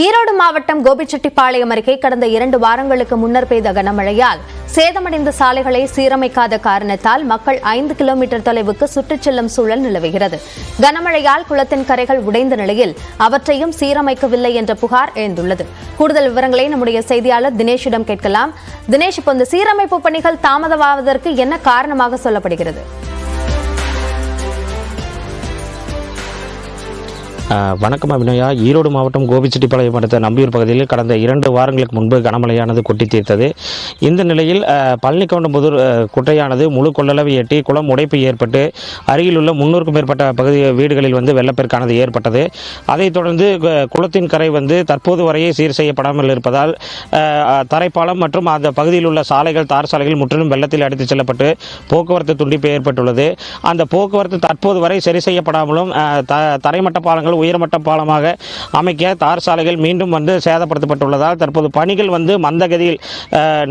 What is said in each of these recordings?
ஈரோடு மாவட்டம் கோபிச்செட்டிப்பாளையம் அருகே கடந்த இரண்டு வாரங்களுக்கு முன்னர் பெய்த கனமழையால் சேதமடைந்த சாலைகளை சீரமைக்காத காரணத்தால் மக்கள் ஐந்து கிலோமீட்டர் தொலைவுக்கு சுற்றிச் செல்லும் சூழல் நிலவுகிறது. கனமழையால் குளத்தின் கரைகள் உடைந்த நிலையில் அவற்றையும் சீரமைக்கவில்லை என்ற புகார் எழுந்துள்ளது. கூடுதல் விவரங்களை நம்முடைய செய்தியாளர் தினேஷிடம் கேட்கலாம். தினேஷ் இப்போ இந்த சீரமைப்பு பணிகள் தாமதமாவதற்கு என்ன காரணமாக சொல்லப்படுகிறது? வணக்கம் அபிநயா. ஈரோடு மாவட்டம் கோபிச்செட்டிப்பாளையம் அடுத்த நம்பியூர் பகுதியில் கடந்த இரண்டு வாரங்களுக்கு முன்பு கனமழையானது கொட்டி தீர்த்தது. இந்த நிலையில் பழனிக்கவுண்டம்புதூர் குட்டையானது முழு கொள்ளளவை எட்டி குளம் உடைப்பு ஏற்பட்டு அருகிலுள்ள முன்னூறுக்கும் மேற்பட்ட பகுதி வீடுகளில் வந்து வெள்ளப்பெருக்கானது ஏற்பட்டது. அதைத் தொடர்ந்து குளத்தின் கரை வந்து தற்போது வரையே சீர் செய்யப்படாமல் இருப்பதால் தரைப்பாலம் மற்றும் அந்த பகுதியில் உள்ள சாலைகள் தார் சாலைகள் முற்றிலும் வெள்ளத்தில் அடித்துச் செல்லப்பட்டு போக்குவரத்து துண்டிப்பு ஏற்பட்டுள்ளது. அந்த போக்குவரத்து தற்போது வரை சரி செய்யப்படாமலும் த தரைமட்ட பாலங்கள் உயர்மட்ட பாலமாக அமைக்க தார் சாலைகள் மீண்டும் வந்து சேதப்படுத்தப்பட்டுள்ளதால் தற்போது பணிகள் வந்து மந்தகதியில்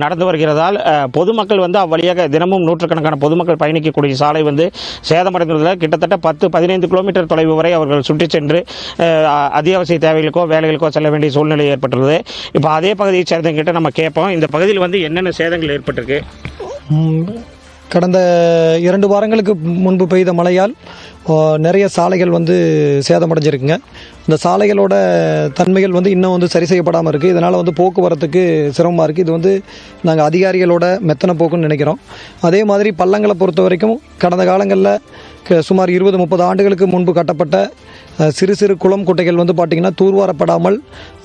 நடந்து வருகிறதால் பொதுமக்கள் வந்து அவ்வழியாக தினமும் நூற்றுக்கணக்கான பொதுமக்கள் பயணிக்கக்கூடிய சாலை வந்து சேதமடைந்துள்ளதால் கிட்டத்தட்ட பத்து பதினைந்து கிலோமீட்டர் தொலைவு வரை அவர்கள் சுற்றி சென்று அத்தியாவசிய தேவைகளுக்கோ வேலைகளுக்கோ செல்ல வேண்டிய சூழ்நிலை ஏற்பட்டுள்ளது. இப்போ அதே பகுதியை சேர்ந்தவங்கிட்ட நம்ம கேட்போம். இந்த பகுதியில் வந்து என்னென்ன சேதங்கள் ஏற்பட்டிருக்கு? கடந்த இரண்டு வாரங்களுக்கு முன்பு பெய்த மழையால் நிறைய சாலைகள் வந்து சேதமடைஞ்சிருக்குங்க. இந்த சாலைகளோட தன்மைகள் வந்து இன்னும் வந்து சரி செய்யப்படாமல் இருக்குது இதனால் வந்து போக்குவரத்துக்கு சிரமமாக இருக்குது இது வந்து நாங்கள் அதிகாரிகளோட மெத்தனை போக்குன்னு நினைக்கிறோம். அதே மாதிரி பள்ளங்களை பொறுத்த வரைக்கும் கடந்த காலங்களில் க- சுமார் இருபது முப்பது ஆண்டுகளுக்கு முன்பு கட்டப்பட்ட சிறு சிறு குளம் குட்டைகள் வந்து பார்த்திங்கன்னா தூர்வாரப்படாமல்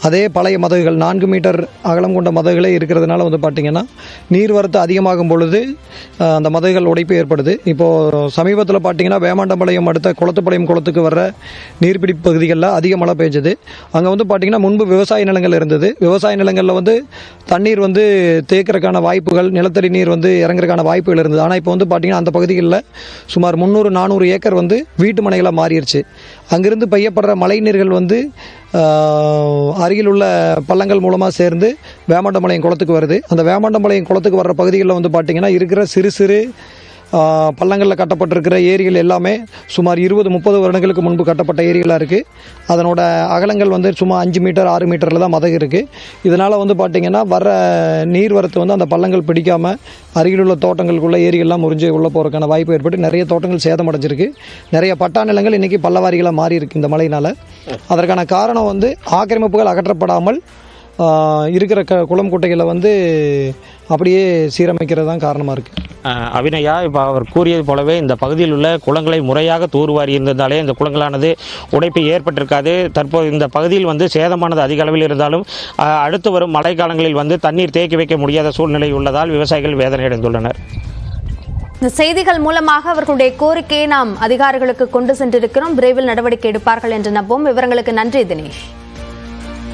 அதே பழைய மதகுகள் நான்கு மீட்டர் அகலம் கொண்ட மதகுகளே இருக்கிறதுனால வந்து பார்த்திங்கன்னா நீர்வரத்து அதிகமாகும் பொழுது அந்த மதகுகள் உடைப்பு ஏற்படுது. இப்போது சமீபத்தில் பார்த்திங்கன்னா வேமாண்டம்பாளையம் அடுத்த குளத்துப்பாளையம் குளத்துக்கு வர்ற நீர்பிடிப்பு பகுதிகளில் அதிக மழை பெஞ்சது அங்கே வந்து பார்த்திங்கன்னா முன்பு விவசாய நிலங்கள் இருந்தது. விவசாய நிலங்களில் வந்து தண்ணீர் வந்து தேக்கிறதுக்கான வாய்ப்புகள் நிலத்தடி நீர் வந்து இறங்குறதுக்கான வாய்ப்புகள் இருந்தது. ஆனால் இப்போ வந்து பார்த்திங்கன்னா அந்த பகுதிகளில் சுமார் முந்நூறு நானூறு ஏக்கர் வந்து வீட்டு மனைகளாக மாறிடுச்சு அங்கிருந்து பெய்யப்படுற மழை நீர்கள் வந்து அருகில் உள்ள பள்ளங்கள் மூலமாக சேர்ந்து வேமாண்டம்பாளையம் குளத்துக்கு வருது. அந்த வேமாண்டம்பாளையம் குளத்துக்கு வர்ற பகுதிகளில் வந்து பார்த்திங்கன்னா இருக்கிற சிறு சிறு பள்ளங்களில் கட்டப்பட்டிருக்கிற ஏரிகள் எல்லாமே சுமார் இருபது முப்பது வருடங்களுக்கு முன்பு கட்டப்பட்ட ஏரிகளாக இருக்குது அதனோட அகலங்கள் வந்து சும்மா அஞ்சு மீட்டர் ஆறு மீட்டரில் தான் மதகு இருக்குது இதனால் வந்து பார்த்திங்கன்னா வர்ற நீர்வரத்து வந்து அந்த பள்ளங்கள் பிடிக்காமல் அருகிலுள்ள தோட்டங்களுக்குள்ள ஏரிகள்லாம் முறிஞ்சு உள்ளே போகிறதுக்கான வாய்ப்பு ஏற்பட்டு நிறைய தோட்டங்கள் சேதமடைஞ்சிருக்கு. நிறைய பட்டா நிலங்கள் இன்றைக்கி பள்ளவாரிகளாக மாறி இருக்குது இந்த மழையினால். அதற்கான காரணம் வந்து ஆக்கிரமிப்புகள் அகற்றப்படாமல் இருக்கிற க குளம் குட்டைகளை வந்து அப்படியே சீரமைக்கிறது தான் காரணமாக இருக்குது அபிநயா இப்போ அவர் கூறியது போலவே இந்த பகுதியில் உள்ள குளங்களை முறையாக தூர்வாரி இருந்ததாலே இந்த குளங்களானது உடைப்பு ஏற்பட்டிருக்காது. தற்போது இந்த பகுதியில் வந்து சேதமானது அதிக அளவில் இருந்தாலும் அடுத்து வரும் மழைக்காலங்களில் வந்து தண்ணீர் தேக்கி வைக்க முடியாத சூழ்நிலை உள்ளதால் விவசாயிகள் வேதனை அடைந்துள்ளனர். இந்த செய்திகள் மூலமாக அவர்களுடைய கோரிக்கையை நாம் அதிகாரிகளுக்கு கொண்டு சென்றிருக்கிறோம். விரைவில் நடவடிக்கை எடுப்பார்கள் என்று நம்புவோம். விவரங்களுக்கு நன்றி தினேஷ்.